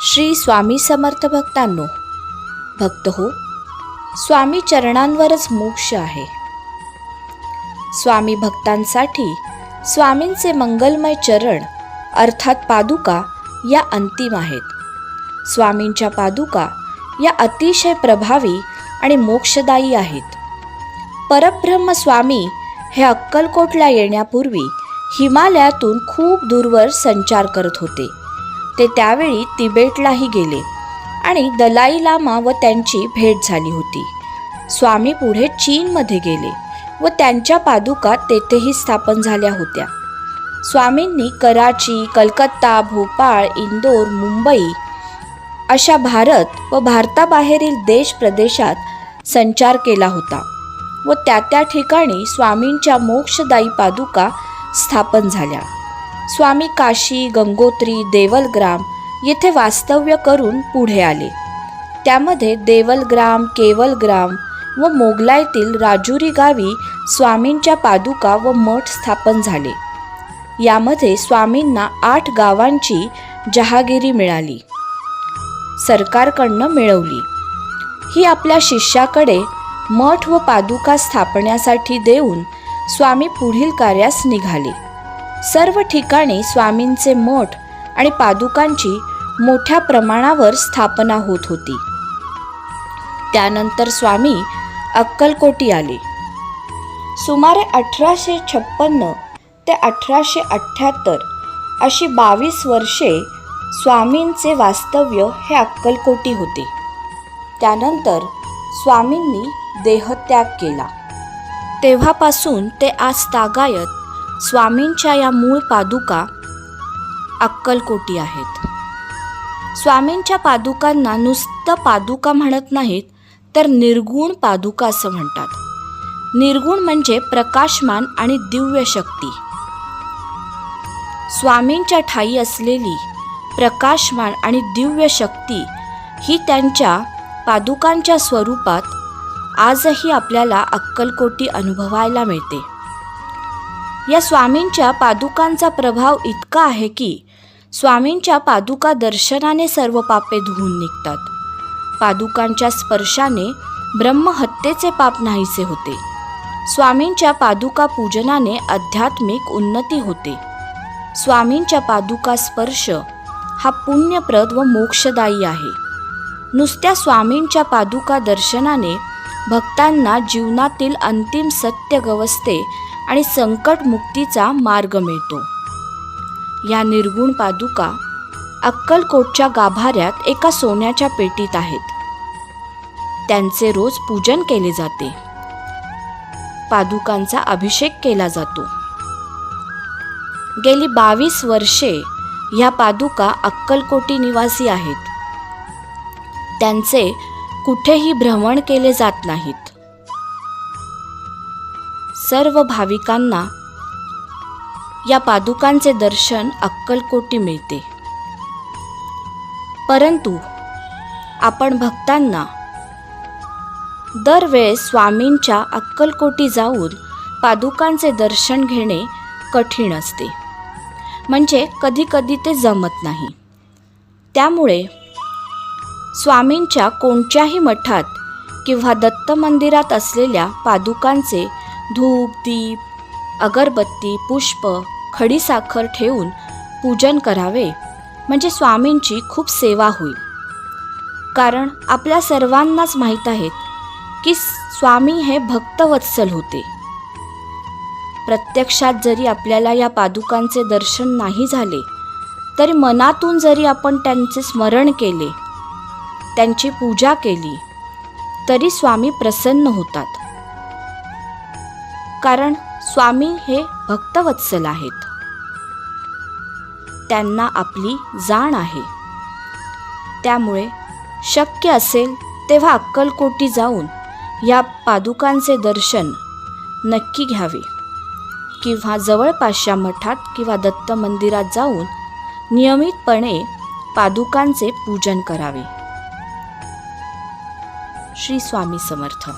श्री स्वामी समर्थ भक्तांनो भक्त हो स्वामी चरणांवरच मोक्ष आहे. स्वामी भक्तांसाठी स्वामींचे मंगलमय चरण अर्थात पादुका या अंतिम आहेत. स्वामींच्या पादुका या अतिशय प्रभावी आणि मोक्षदायी आहेत. परब्रह्म स्वामी हे अक्कलकोटला येण्यापूर्वी हिमालयातून खूप दूरवर संचार करत होते. ते त्यावेळी तिबेटलाही गेले आणि दलाई लामा व त्यांची भेट झाली होती. स्वामी पुढे चीनमध्ये गेले व त्यांच्या पादुका तेथेही स्थापन झाल्या होत्या. स्वामींनी कराची कलकत्ता भोपाळ इंदोर मुंबई अशा भारत व भारताबाहेरील देश प्रदेशात संचार केला होता व त्या त्या ठिकाणी स्वामींच्या मोक्षदायी पादुका स्थापन झाल्या. स्वामी काशी गंगोत्री देवलग्राम येथे वास्तव्य करून पुढे आले. त्यामध्ये देवलग्राम केवलग्राम व मोगलाईतील राजुरी गावी स्वामींच्या पादुका व मठ स्थापन झाले. यामध्ये स्वामींना आठ गावांची जहागिरी मिळाली. सरकारकडनं मिळवली. ही आपल्या शिष्याकडे मठ व पादुका स्थापण्यासाठी देऊन स्वामी पुढील कार्यास निघाले. सर्व ठिकाणी स्वामींचे मठ आणि पादुकांची मोठ्या प्रमाणावर स्थापना होत होती. त्यानंतर स्वामी अक्कलकोटी आले. सुमारे अठराशे छप्पन्न ते अठराशे अठ्ठ्याहत्तर अशी बावीस वर्षे स्वामींचे वास्तव्य हे अक्कलकोटी होते. त्यानंतर स्वामींनी देहत्याग केला. तेव्हापासून ते आज तागायत स्वामींच्या या मूळ पादुका अक्कलकोटी आहेत. स्वामींच्या पादुकांना नुसतं पादुका म्हणत नाहीत तर निर्गुण पादुका असं म्हणतात. निर्गुण म्हणजे प्रकाशमान आणि दिव्य शक्ती. स्वामींच्या ठाई असलेली प्रकाशमान आणि दिव्य शक्ती ही त्यांच्या पादुकांच्या स्वरूपात आजही आपल्याला अक्कलकोटी अनुभवायला मिळते. या स्वामींच्या पादुकांचा प्रभाव इतका आहे की स्वामींच्या पादुका दर्शनाने सर्व पापे धुवून निघतात. पादुकांच्या स्पर्शाने ब्रह्महत्येचे पाप नाहीसे होते. स्वामींच्या पादुका पूजनाने आध्यात्मिक उन्नती होते. स्वामींच्या पादुका स्पर्श हा पुण्यप्रद व मोक्षदायी आहे. नुसत्या स्वामींच्या पादुका दर्शनाने भक्तांना जीवनातील अंतिम सत्य गवसते आणि संकटमुक्तीचा मार्ग मिळतो. या निर्गुण पादुका अक्कलकोटच्या गाभाऱ्यात एका सोन्याच्या पेटीत आहेत. त्यांचे रोज पूजन केले जाते. पादुकांचा अभिषेक केला जातो. गेली बावीस वर्षे ह्या पादुका अक्कलकोटी निवासी आहेत. त्यांचे कुठेही भ्रमण केले जात नाहीत. सर्व भाविकांना या पादुकांचे दर्शन अक्कलकोटी मिळते. परंतु आपण भक्तांना दरवेळेस स्वामींच्या अक्कलकोटी जाऊन पादुकांचे दर्शन घेणे कठीण असते. म्हणजे कधीकधी ते जमत नाही. त्यामुळे स्वामींच्या कोणत्याही मठात किंवा दत्त मंदिरात असलेल्या पादुकांचे धूप दीप अगरबत्ती पुष्प खडीसाखर ठेवून पूजन करावे. म्हणजे स्वामींची खूप सेवा होईल. कारण आपल्या सर्वांनाच माहीत आहेत की स्वामी हे भक्तवत्सल होते. प्रत्यक्षात जरी आपल्याला या पादुकांचे दर्शन नाही झाले तरी मनातून जरी आपण त्यांचे स्मरण केले त्यांची पूजा केली तरी स्वामी प्रसन्न होतात. कारण स्वामी हे भक्तवत्सल आहेत. त्यांना आपली जाण आहे. त्यामुळे शक्य असेल तेव्हा अक्कलकोटी जाऊन या पादुकांचे दर्शन नक्की घ्यावे किंवा जवळपासच्या मठात किंवा दत्त मंदिरात जाऊन नियमितपणे पादुकांचे पूजन करावे. श्री स्वामी समर्थ.